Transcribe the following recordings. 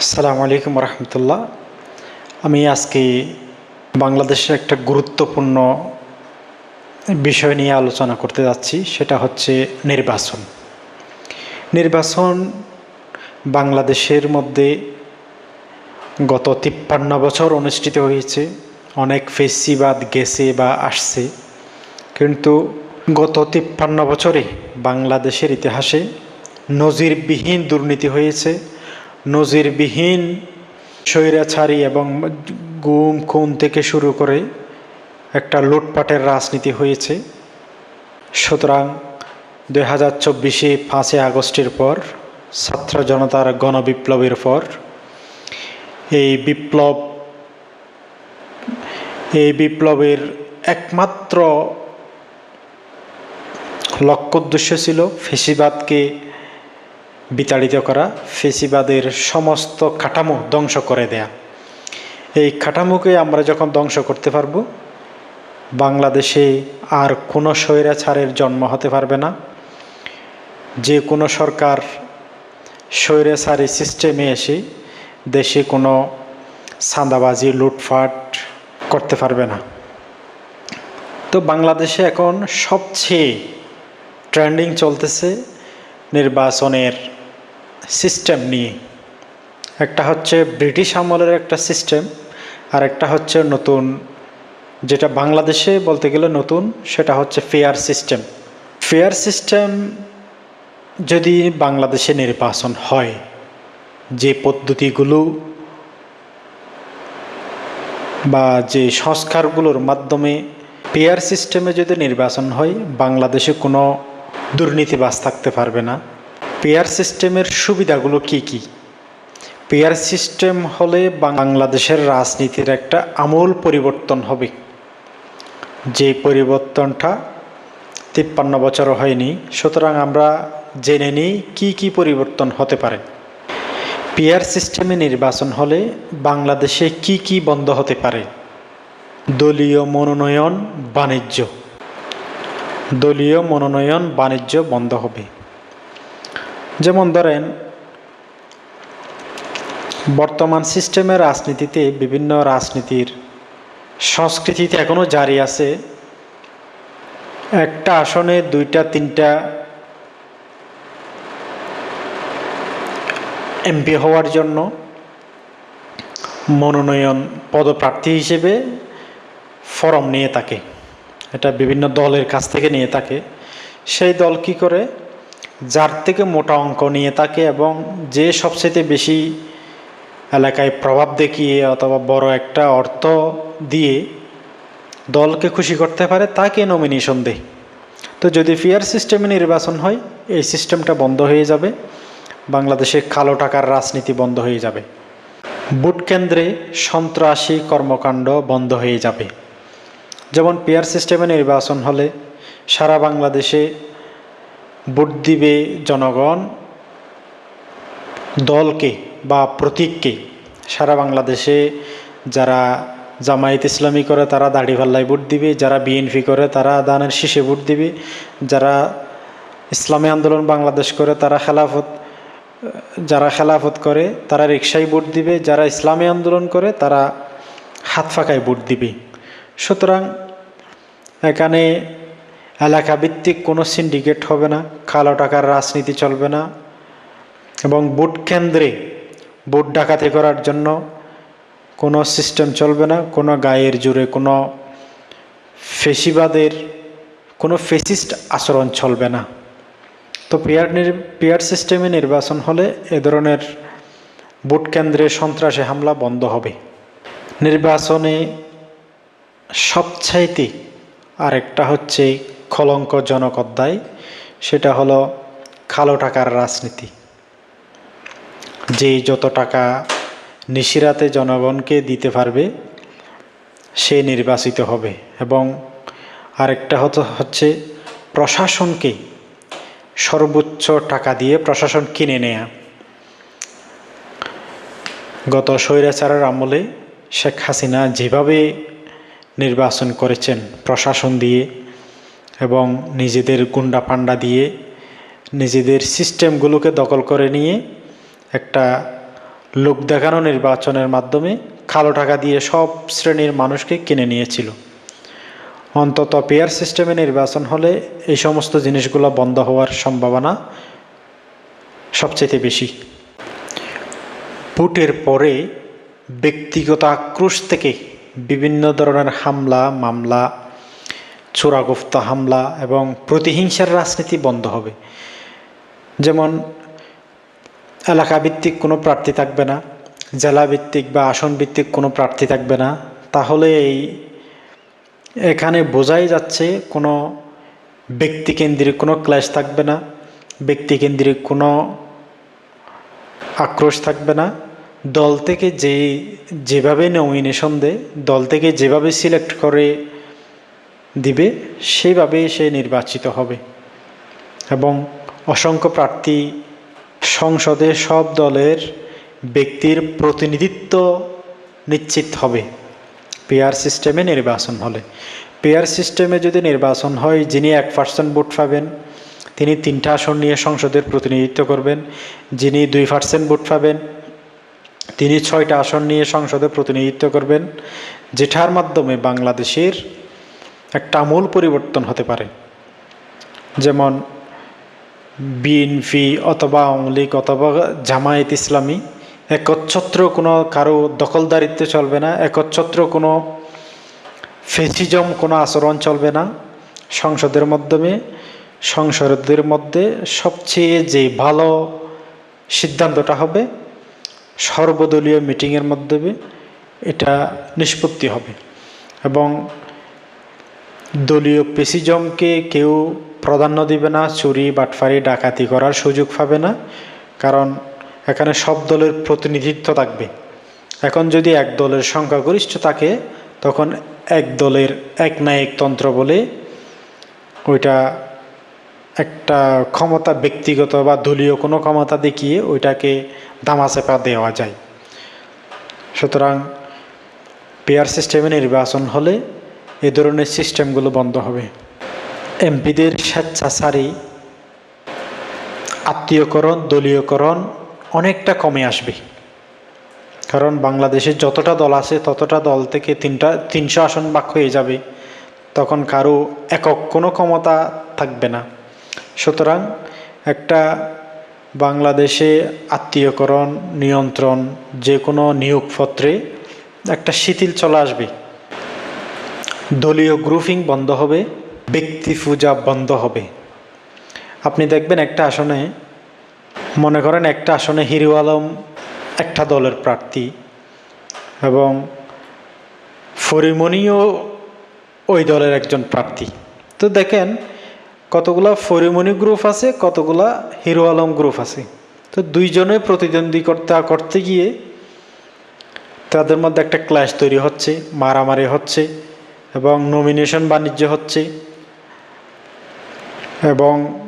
আসসালামু আলাইকুম রহমতুল্লাহ আমি আজকে বাংলাদেশের একটা গুরুত্বপূর্ণ বিষয় নিয়ে আলোচনা করতে যাচ্ছি, সেটা হচ্ছে নির্বাচন। নির্বাচন বাংলাদেশের মধ্যে গত তিপ্পান্ন বছর অনুষ্ঠিত হয়েছে। অনেক ফেসিবাদ গেছে বা আসছে। কিন্তু গত তিপ্পান্ন বছরে বাংলাদেশের ইতিহাসে নজিরবিহীন দুর্নীতি হয়েছে। নজিরবিহীন স্বৈরাচারী এবং গুম, খুন থেকে শুরু করে একটা লুটপাটের রাজনীতি হয়েছে। সুতরাং দুই হাজার চব্বিশে পাঁচই আগস্টের পর ছাত্র জনতার গণবিপ্লবের পর এই বিপ্লব, এই বিপ্লবের একমাত্র লক্ষ্য উদ্দেশ্য ছিল ফেসিবাদকে বিতাড়িত করা ফেসিবাদের সমস্ত কাঠামো ধ্বংস করে দেয়া। এই কাঠামোকে আমরা যখন ধ্বংস করতে পারব, বাংলাদেশে আর কোনো স্বৈরাচারের জন্ম হতে পারবে না। যে কোনো সরকার স্বৈরাচারী সিস্টেমে এসে দেশে কোনো সাঁদাবাজি লুটফাট করতে পারবে না। তো বাংলাদেশে এখন সবচেয়ে ট্রেন্ডিং চলতেছে নির্বাচনের সিস্টেম নিয়ে। একটা হচ্ছে ব্রিটিশ আমলের একটা সিস্টেম আর একটা হচ্ছে নতুন, যেটা বাংলাদেশে বলতে গেলে নতুন, সেটা হচ্ছে ফেয়ার সিস্টেম ফেয়ার সিস্টেম যদি বাংলাদেশে নির্বাচন হয়, যে পদ্ধতিগুলো বা যে সংস্কারগুলোর মাধ্যমে পেয়ার সিস্টেমে যদি নির্বাচন হয়, বাংলাদেশে কোনো দুর্নীতিবাজ থাকতে পারবে না। পেয়ার সিস্টেমের সুবিধাগুলো কি কি? পেয়ার সিস্টেম হলে বাংলাদেশের রাজনীতির একটা আমূল পরিবর্তন হবে। যে পরিবর্তনটা তিপ্পান্ন বছর হয়নি, সুতরাং আমরা জেনে নিই কী কী পরিবর্তন হতে পারে। পেয়ার সিস্টেমে নির্বাচন হলে বাংলাদেশে কি কি বন্ধ হতে পারে? দলীয় মনোনয়ন, বাণিজ্য। দলীয় মনোনয়ন, বাণিজ্য বন্ধ হবে। যেমন ধরেন, বর্তমান সিস্টেমের রাজনীতিতে বিভিন্ন রাজনীতির সংস্কৃতিতে এখনও জারি আছে। একটা আসনে দুইটা তিনটা এমপি হওয়ার জন্য মনোনয়ন পদপ্রার্থী হিসেবে ফরম নিয়ে থাকে। এটা বিভিন্ন দলের কাছ থেকে নিয়ে থাকে। সেই দল কি করে যার থেকে মোটা অঙ্ক নিয়ে থাকে এবং যে সবচেয়ে বেশি এলাকায় প্রভাব দেখিয়ে অথবা বড় একটা অর্থ দিয়ে দলকে খুশি করতে পারে, তাকে নমিনেশন দেয়। তো যদি ফেয়ার সিস্টেমে নির্বাচন হয়, এই সিস্টেমটা বন্ধ হয়ে যাবে। বাংলাদেশে কালো টাকার রাজনীতি বন্ধ হয়ে যাবে। ভোট কেন্দ্রে সন্ত্রাসী কর্মকাণ্ড বন্ধ হয়ে যাবে। যেমন পেয়ার সিস্টেমে নির্বাচন হলে সারা বাংলাদেশে ভোট দিবে জনগণ, দলকে বা প্রতীককে। সারা বাংলাদেশে যারা জামায়াত ইসলামী করে, তারা দাড়িপাল্লায় ভোট দিবে। যারা বিএনপি করে, তারা দানের শীষে ভোট দিবে। যারা ইসলামী আন্দোলন বাংলাদেশ করে, তারা খেলাফত, যারা খেলাফত করে, তারা রিক্সায় ভোট দিবে। যারা ইসলামী আন্দোলন করে, তারা হাত ফাঁকায় ভোট দিবে। সুতরাং এখানে এলাকা ভিত্তিক কোনো সিন্ডিকেট হবে না, কালো টাকার রাজনীতি চলবে না এবং ভোট কেন্দ্রে ভোট ডাকাতি করার জন্য কোনো সিস্টেম চলবে না, কোনো গায়ের জুড়ে কোনো ফেসিবাদের, কোনো ফেসিস্ট আচরণ চলবে না। তো পেয়ার পেয়ার সিস্টেমে নির্বাচন হলে এ ধরনের ভোট কেন্দ্রে সন্ত্রাসী হামলা বন্ধ হবে। নির্বাচনে সবচাইতে আরেকটা হচ্ছে কলঙ্কজনক অধ্যায়, সেটা হলো কালো টাকার রাজনীতি। যে যত টাকা নিশিরাতে জনগণকে দিতে পারবে, সে নির্বাচিত হবে। এবং আরেকটা হতো, হচ্ছে প্রশাসনকে সর্বোচ্চ টাকা দিয়ে প্রশাসন কিনে নেয়া। গত স্বৈরাচারের আমলে শেখ হাসিনা যেভাবে নির্বাচন করেছেন, প্রশাসন দিয়ে এবং নিজেদের গুন্ডা পান্ডা দিয়ে নিজেদের সিস্টেমগুলোকে দখল করে নিয়ে একটা লোক দেখানো নির্বাচনের মাধ্যমে কালো টাকা দিয়ে সব শ্রেণির মানুষকে কিনে নিয়েছিল। অন্তত পেয়ার সিস্টেমে নির্বাচন হলে এই সমস্ত জিনিসগুলো বন্ধ হওয়ার সম্ভাবনা সবচেয়ে বেশি। ভোটের পরে ব্যক্তিগত আক্রোশ থেকে বিভিন্ন ধরনের হামলা, মামলা চোরাগুপ্ত হামলা এবং প্রতিহিংসার রাজনীতি বন্ধ হবে। যেমন, এলাকাভিত্তিক কোনো প্রার্থী থাকবে না, জেলাভিত্তিক বা আসন ভিত্তিক কোনো প্রার্থী থাকবে না, তাহলে এই, এখানে বোঝাই যাচ্ছে কোনো ব্যক্তিকেন্দ্রিক কোনো ক্লাস থাকবে না, ব্যক্তিকেন্দ্রিক কোনো আক্রোশ থাকবে না। দল থেকে যে যেভাবে নমিনেশন দেয়, দল থেকে যেভাবে সিলেক্ট করে দিবে, সেইভাবে সে নির্বাচিত হবে। এবং অসংখ্য প্রার্থী সংসদে সব দলের ব্যক্তির প্রতিনিধিত্ব নিশ্চিত হবে। পেয়ার সিস্টেমে নির্বাচন হলে। পেয়ার সিস্টেমে যদি নির্বাচন হয়, যিনি এক পার্সেন্ট ভোট পাবেন, তিনি তিনটা আসন নিয়ে সংসদের প্রতিনিধিত্ব করবেন। যিনি দুই পার্সেন্ট ভোট পাবেন, তিনি ছয়টা আসন নিয়ে সংসদে প্রতিনিধিত্ব করবেন। যেটার মাধ্যমে বাংলাদেশের একটা আমূল পরিবর্তন হতে পারে। যেমন বিএনপি অথবা আওয়ামী অথবা জামায়াত ইসলামী, একচ্ছত্র কোনো কারও দখলদারিত্ব চলবে না, একচ্ছত্র কোনো ফেসিজম, কোনো আচরণ চলবে না। সংসদের মাধ্যমে, সংসদের মধ্যে সবচেয়ে যে ভালো সিদ্ধান্তটা হবে, সর্বদলীয় মিটিংয়ের মাধ্যমে এটা নিষ্পত্তি হবে। এবং দলীয় পেসিজমকে কেউ প্রাধান্য দিবে না, চুরি, বাটফারি, ডাকাতি করার সুযোগ পাবে না, কারণ এখানে সব দলের প্রতিনিধিত্ব থাকবে। এখন যদি এক দলের সংখ্যাগরিষ্ঠ থাকে, তখন এক দলের এক তন্ত্র বলে ওইটা একটা ক্ষমতা ব্যক্তিগত বা দলীয় কোনো ক্ষমতা দেখিয়ে ওইটাকে দামাচেপা দেওয়া যায়। সুতরাং পেয়ার সিস্টেমে নির্বাচন হলে এ ধরনের সিস্টেমগুলো বন্ধ হবে। এমপিদের স্বেচ্ছাচারী, আত্মীয়করণ, দলীয়করণ অনেকটা কমে আসবে। কারণ বাংলাদেশে যতটা দল আছে, ততটা দল থেকে তিনটা, তিনশো আসন বাক হয়ে যাবে। তখন কারও একক কোনো ক্ষমতা থাকবে না। সুতরাং একটা বাংলাদেশে আত্মীয়করণ, নিয়ন্ত্রণ যে কোনো নিয়োগপত্রে একটা শিথিল চলে আসবে। দলীয় গ্রুপিং বন্ধ হবে, ব্যক্তি পূজা বন্ধ হবে। আপনি দেখবেন একটা আসনে, মনে করেন একটা আসনে হিরু আলম, একটা দলের প্রার্থী, এবং ফরিমনিও ওই দলের একজন প্রার্থী। তো দেখেন, কতগুলা ফরিমনি গ্রুপ আছে, কতগুলা হিরো আলম গ্রুপ আছে। তো দুইজনে প্রতিদ্বন্দ্বিতা করতে গিয়ে তাদের মধ্যে একটা ক্লাস তৈরি হচ্ছে, মারামারি হচ্ছে। এবং নমিনেশন বাণিজ্য হচ্ছে। এবং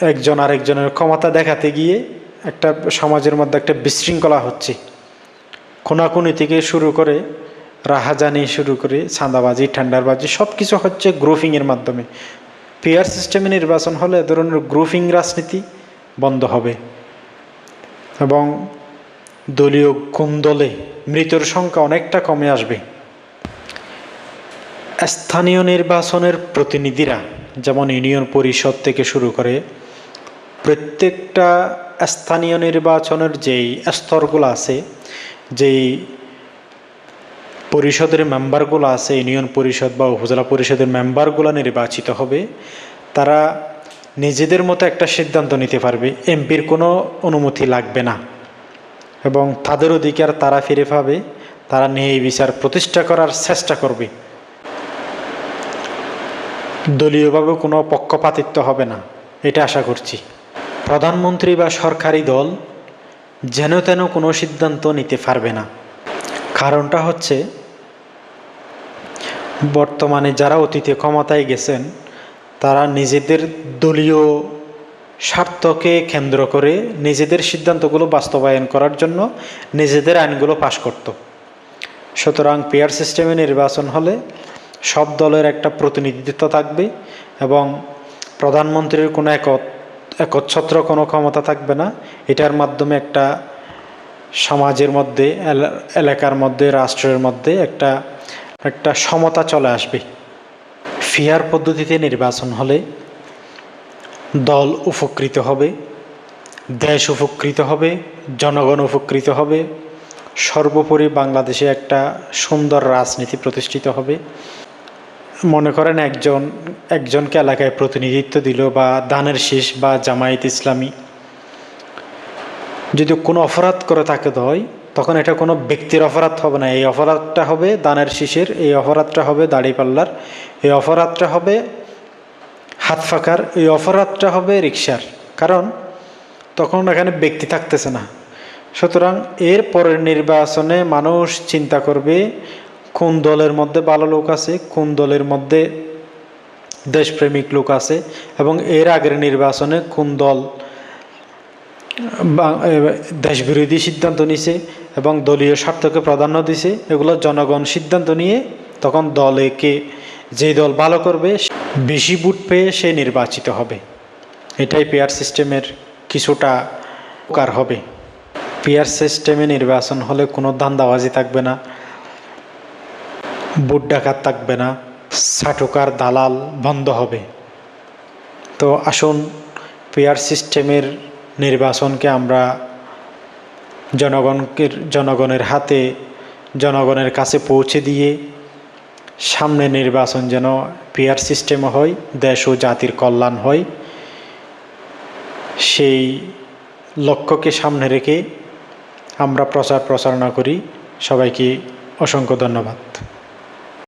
একজন আরেকজনের ক্ষমতা দেখাতে গিয়ে একটা সমাজের মধ্যে একটা বিশৃঙ্খলা হচ্ছে। কোনাকুনি থেকে শুরু করে রাহাজানি শুরু করে চাঁদাবাজি, ঠান্ডারবাজি সব কিছু হচ্ছে গ্রুপিংয়ের মাধ্যমে। পেয়ার সিস্টেমে নির্বাচন হলে এ ধরনের গ্রুপিং রাজনীতি বন্ধ হবে। এবং দলীয় কুন্দলে মৃতের সংখ্যা অনেকটা কমে আসবে। স্থানীয় নির্বাচনের প্রতিনিধিরা, যেমন ইউনিয়ন পরিষদ থেকে শুরু করে প্রত্যেকটা স্থানীয় নির্বাচনের যেই স্তরগুলো আছে, যেই পরিষদের মেম্বারগুলো আছে, ইউনিয়ন পরিষদ বা উপজেলা পরিষদের মেম্বারগুলো নির্বাচিত হবে, তারা নিজেদের মতো একটা সিদ্ধান্ত নিতে পারবে। এমপির কোনো অনুমতি লাগবে না। এবং তাদের অধিকার তারা ফিরে পাবে, তারা ন্যায় বিচার প্রতিষ্ঠা করার চেষ্টা করবে। দলীয়ভাবে কোনো পক্ষপাতিত্ব হবে না, এটা আশা করছি। প্রধানমন্ত্রী বা সরকারি দল যেন তেন কোনো সিদ্ধান্ত নিতে পারবে না। কারণটা হচ্ছে, বর্তমানে যারা অতীতে ক্ষমতায় গেছেন, তারা নিজেদের দলীয় স্বার্থকে কেন্দ্র করে নিজেদের সিদ্ধান্তগুলো বাস্তবায়ন করার জন্য নিজেদের আইনগুলো পাশ করত। সুতরাং পেয়ার সিস্টেমে নির্বাচন হলে সব দলের একটা প্রতিনিধিত্ব থাকবে এবং প্রধানমন্ত্রীর কোনো এক একচ্ছত্র কোনো ক্ষমতা থাকবে না। এটার মাধ্যমে একটা সমাজের মধ্যে এলাকার মধ্যে, রাষ্ট্রের মধ্যে একটা একটা সমতা চলে আসবে। ফিয়ার পদ্ধতিতে নির্বাচন হলে দল উপকৃত হবে, দেশ উপকৃত হবে, জনগণ উপকৃত হবে, সর্বোপরি বাংলাদেশে একটা সুন্দর রাজনীতি প্রতিষ্ঠিত হবে। মনে করেন একজন, একজনকে এলাকায় প্রতিনিধিত্ব দিল বা দানের শেষ বা জামায়াত ইসলামী। যদি কোনো অপরাধ করে তাকে হয় তখন এটা কোনো ব্যক্তির অপরাধ হবে না। এই অপরাধটা হবে দানের শীষের, এই অপরাধটা হবে দাড়িপাল্লার এই অপরাধটা হবে হাত ফাঁকার, এই অপরাধটা হবে রিক্সার কারণ তখন এখানে ব্যক্তি থাকতেছে না। সুতরাং এর পরের নির্বাচনে মানুষ চিন্তা করবে কোন দলের মধ্যে ভালো লোক আছে, কোন দলের মধ্যে দেশপ্রেমিক লোক আছে, এবং এর আগের নির্বাচনে কোন দল দেশবিরোধী সিদ্ধান্ত নিছে এবং দলীয় স্বার্থকে প্রাধান্য দিছে, এগুলো জনগণ সিদ্ধান্ত নিয়ে তখন দলেকে যে দল ভালো করবে, বেশি ভোট পেয়ে সে নির্বাচিত হবে। এটাই পেয়ার সিস্টেমের কিছুটা উপকার হবে। পেয়ার সিস্টেমে নির্বাচন হলে কোনো ধান্দাবাজি থাকবে না। ভোট ডাকাত থাকবে না সাটুকার দালাল বন্ধ হবে। তো আসুন পেয়ার সিস্টেমের নির্বাচনকে আমরা জনগণকে, জনগণের হাতে, জনগণের কাছে পৌঁছে দিয়ে সামনে নির্বাচন যেন পেয়ার সিস্টেম হয়, দেশ ও জাতির কল্যাণ হয়, সেই লক্ষ্যকে সামনে রেখে আমরা প্রচার প্রচারণা করি। সবাইকে অসংখ্য ধন্যবাদ।